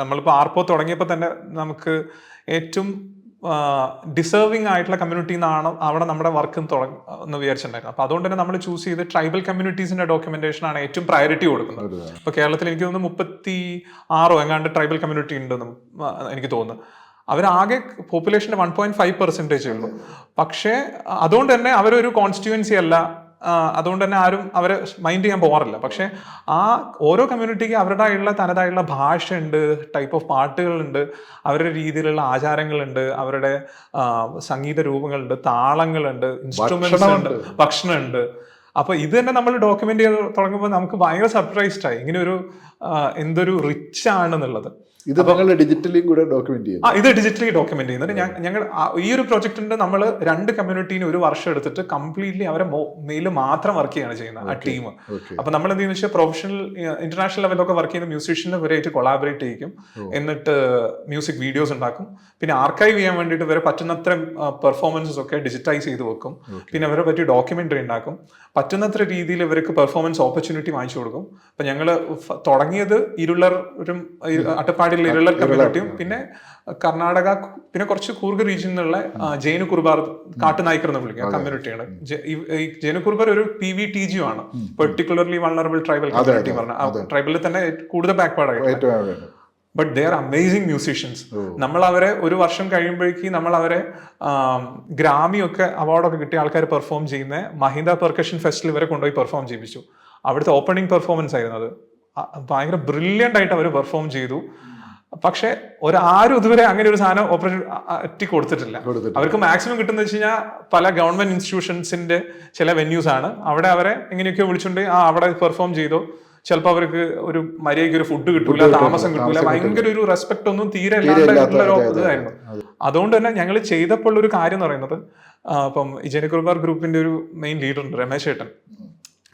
നമ്മളിപ്പോൾ ആർപ്പോ തുടങ്ങിയപ്പോൾ തന്നെ നമുക്ക് ഏറ്റവും ഡിസേർവിംഗ് ആയിട്ടുള്ള കമ്മ്യൂണിറ്റി നിന്നാണ് അവിടെ നമ്മുടെ വർക്ക് തുടങ്ങി എന്ന് വിചാരിച്ചിട്ടുണ്ടായിരുന്നു അപ്പോൾ അതുകൊണ്ട് തന്നെ നമ്മൾ ചൂസ് ചെയ്ത് ട്രൈബൽ കമ്മ്യൂണിറ്റീസിന്റെ ഡോക്യുമെന്റേഷൻ ആണ് ഏറ്റവും പ്രയോറിറ്റി കൊടുക്കുന്നത്. ഇപ്പോൾ കേരളത്തിൽ എനിക്ക് തോന്നുന്നു മുപ്പത്തി ആറോ എങ്ങാണ്ട് ട്രൈബൽ കമ്മ്യൂണിറ്റി ഉണ്ടെന്നും എനിക്ക് തോന്നുന്നു. അവരാകെ പോപ്പുലേഷന്റെ വൺ പോയിന്റ് ഫൈവ് പെർസെന്റേജ് ഉള്ളൂ. പക്ഷേ അതുകൊണ്ട് തന്നെ അവരൊരു കോൺസ്റ്റിറ്റ്യുവൻസി അല്ല അതുകൊണ്ട് തന്നെ ആരും അവരെ മൈൻഡ് ചെയ്യാൻ പോകാറില്ല പക്ഷേ ആ ഓരോ കമ്മ്യൂണിറ്റിക്ക് അവരുടേതായുള്ള തനതായുള്ള ഭാഷയുണ്ട് ടൈപ്പ് ഓഫ് പാട്ടുകളുണ്ട് അവരുടെ രീതിയിലുള്ള ആചാരങ്ങളുണ്ട് അവരുടെ സംഗീത രൂപങ്ങളുണ്ട് താളങ്ങളുണ്ട് ഇൻസ്ട്രുമെന്റ്സ് ഉണ്ട് ഭക്ഷണമുണ്ട്. അപ്പൊ ഇത് തന്നെ നമ്മൾ ഡോക്യുമെന്റ് ചെയ്ത് തുടങ്ങുമ്പോൾ നമുക്ക് ഭയങ്കര സർപ്രൈസ്ഡ് ആയി. ഇങ്ങനെ ഒരു എന്തൊരു റിച്ച് ആണെന്നുള്ളത്. ഇത് നിങ്ങൾ ഡിജിറ്റലിയും കൂടെ ഡോക്യുമെന്റ് ചെയ്യുന്നു. ആ ഇത് ഡിജിറ്റലി ഡോക്യുമെന്റ് ചെയ്യുന്നുണ്ട് ഞങ്ങൾ ഈ ഒരു പ്രോജക്റ്റിന്റെ നമ്മൾ രണ്ട് കമ്മ്യൂണിറ്റീന് ഒരു വർഷം എടുത്തിട്ട് കംപ്ലീറ്റ്ലി അവരെ മെയിൽ മാത്രം വർക്ക് ചെയ്യാണ് ചെയ്യുന്നത് ആ ടീം അപ്പൊ നമ്മൾ എന്ത് ചെയ്യുന്ന വെച്ചാൽ പ്രൊഫഷണൽ ഇന്റർനാഷണൽ ലെവലിലൊക്കെ വർക്ക് ചെയ്യുന്ന മ്യൂസീഷ്യനെ ഇവരായിട്ട് കൊളാബറേറ്റ് ചെയ്യിക്കും. എന്നിട്ട് മ്യൂസിക് വീഡിയോസ് ഉണ്ടാക്കും. പിന്നെ ആർക്കൈവ് ചെയ്യാൻ വേണ്ടിയിട്ട് ഇവരെ പറ്റുന്നത്ര പെർഫോമൻസസ് ഒക്കെ ഡിജിറ്റൈസ് ചെയ്ത് വെക്കും. പിന്നെ അവരെ പറ്റി ഡോക്യുമെന്ററി ഉണ്ടാക്കും. പറ്റുന്നത്ര രീതിയിൽ ഇവർക്ക് പെർഫോമൻസ് ഓപ്പർച്യൂണിറ്റി വാങ്ങിച്ചു കൊടുക്കും. അപ്പൊ ഞങ്ങൾ തുടങ്ങിയത് ഇരുളറും അട്ടപ്പാടിയിലെ ഇരുളർ കമ്മ്യൂണിറ്റിയും പിന്നെ കർണാടക പിന്നെ കുറച്ച് കൂർഗ് റീജിയനിലുള്ള ജൈന കുർബാർ കാട്ടുനായ്ക്കർ എന്ന് വിളിക്കുക കമ്മ്യൂണിറ്റിയാണ് ജൈന കുർബാർ ഒരു പി വി ടി ജി ആണ്. പെർട്ടിക്കുലർലി വൾണറബിൾ ട്രൈബൽ കമ്മ്യൂണിറ്റി പറഞ്ഞ ട്രൈബലിൽ തന്നെ കൂടുതൽ backward but they are amazing musicians നമ്മൾ അവരെ ഒരു വർഷം കഴിയുമ്പോഴേക്ക് നമ്മൾ അവരെ ഗ്രാമി ഒക്കെ അവാർഡൊക്കെ കിട്ടിയ ആൾക്കാർ പെർഫോം ചെയ്യുന്ന മഹിന്ദ പെർക്കഷൻ ഫെസ്റ്റിൽ ഇവരെ കൊണ്ടുപോയി പെർഫോം ചെയ്യിപ്പിച്ചു. അവിടുത്തെ ഓപ്പണിംഗ് പെർഫോമൻസ് ആയിരുന്നു അത്. ഭയങ്കര ബ്രില്യന്റ് ആയിട്ട് അവർ പെർഫോം ചെയ്തു. പക്ഷെ ഒരാരും ഇതുവരെ അങ്ങനെ ഒരു സാധനം ഓപ്പറേഷൻ കൊടുത്തിട്ടില്ല. അവർക്ക് മാക്സിമം കിട്ടുന്ന വെച്ച് കഴിഞ്ഞാൽ പല ഗവൺമെന്റ് ഇൻസ്റ്റിറ്റ്യൂഷൻസിന്റെ ചില വെന്യൂസ് ആണ്. അവിടെ അവരെ എങ്ങനെയൊക്കെയോ വിളിച്ചുകൊണ്ട് ആ അവിടെ പെർഫോം ചെയ്തോ. ചിലപ്പോൾ അവർക്ക് ഒരു മര്യാദയ്ക്ക് ഒരു ഫുഡ് കിട്ടൂല താമസം കിട്ടൂല ഭയങ്കര ഒരു റെസ്പെക്ട് ഒന്നും തീരെ ഇതായിരുന്നു അതുകൊണ്ട് തന്നെ ഞങ്ങൾ ചെയ്തപ്പോൾ ഒരു കാര്യം എന്ന് പറയുന്നത് ഇപ്പം ഇജനിക്കുർബാർ ഗ്രൂപ്പിന്റെ ഒരു മെയിൻ ലീഡർ ഉണ്ട് രമേശ് ഏട്ടൻ.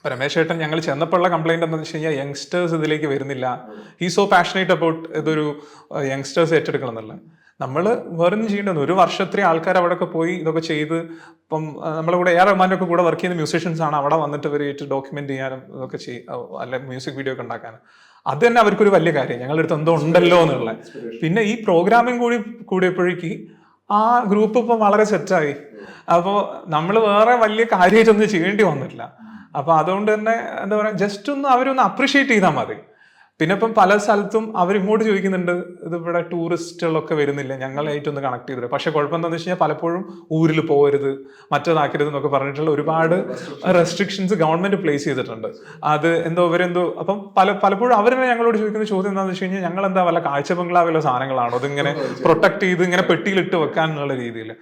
രമേശ് ഏട്ടൻ ഞങ്ങൾ ചെന്നപ്പോഴുള്ള കംപ്ലൈന്റ് എന്താണെന്ന് വെച്ച് കഴിഞ്ഞാൽ യങ്സ്റ്റേഴ്സ് ഇതിലേക്ക് വരുന്നില്ല. ഈ സോ പാഷനേറ്റ് അബൌട്ട് ഇതൊരു യങ്സ്റ്റേഴ്സ് ഏറ്റെടുക്കണം എന്നുള്ള നമ്മൾ വേറൊന്നും ചെയ്യേണ്ടത് ഒരു വർഷത്തിലെ ആൾക്കാർ അവിടെയൊക്കെ പോയി ഇതൊക്കെ ചെയ്ത് ഇപ്പം നമ്മളെ കൂടെ ആർ റഹ്മാനൊക്കെ കൂടെ വർക്ക് ചെയ്യുന്ന മ്യൂസീഷ്യൻസ് ആണ് അവിടെ വന്നിട്ട് ഇവരായിട്ട് ഡോക്യുമെന്റ് ചെയ്യാനും ഇതൊക്കെ ചെയ്യും അല്ലെ മ്യൂസിക് വീഡിയോ ഒക്കെ ഉണ്ടാക്കാനും. അത് തന്നെ അവർക്കൊരു വലിയ കാര്യം. ഞങ്ങളുടെ അടുത്ത് എന്തോ ഉണ്ടല്ലോ എന്നുള്ളത്. പിന്നെ ഈ പ്രോഗ്രാമിംഗ് കൂടി കൂടിയപ്പോഴേക്ക് ആ ഗ്രൂപ്പ് ഇപ്പം വളരെ സെറ്റായി അപ്പോൾ നമ്മൾ വേറെ വലിയ കാര്യമായിട്ടൊന്നും ചെയ്യേണ്ടി വന്നിട്ടില്ല. അപ്പൊ അതുകൊണ്ട് തന്നെ എന്താ പറയുക ജസ്റ്റ് ഒന്ന് അവരൊന്ന് അപ്രിഷിയേറ്റ് ചെയ്താൽ മതി. പിന്നെ ഇപ്പം പല സ്ഥലത്തും അവർ ഇങ്ങോട്ട് ചോദിക്കുന്നുണ്ട് ഇത് ഇവിടെ ടൂറിസ്റ്റുകളൊക്കെ വരുന്നില്ല ഞങ്ങളായിട്ടൊന്ന് കണക്ട് ചെയ്തില്ല പക്ഷെ കുഴപ്പമെന്താണെന്ന് വെച്ച് കഴിഞ്ഞാൽ പലപ്പോഴും ഊരിൽ പോകരുത് മറ്റേതാക്കരുത് എന്നൊക്കെ പറഞ്ഞിട്ടുള്ള ഒരുപാട് റെസ്ട്രിക്ഷൻസ് ഗവൺമെന്റ് പ്ലേസ് ചെയ്തിട്ടുണ്ട്. അത് എന്തോ ഇവരെന്തോ അപ്പം പല പലപ്പോഴും അവർ തന്നെ ഞങ്ങളോട് ചോദിക്കുന്ന ചോദ്യം എന്താണെന്ന് വെച്ച് കഴിഞ്ഞാൽ ഞങ്ങൾ എന്താ വല്ല കാഴ്ച ബംഗ്ലാവിലെ സാധനങ്ങളാണോ? അതിങ്ങനെ പ്രൊട്ടക്ട് ചെയ്ത് ഇങ്ങനെ പെട്ടിയിലിട്ട് വെക്കാൻ എന്നുള്ള രീതിയിൽ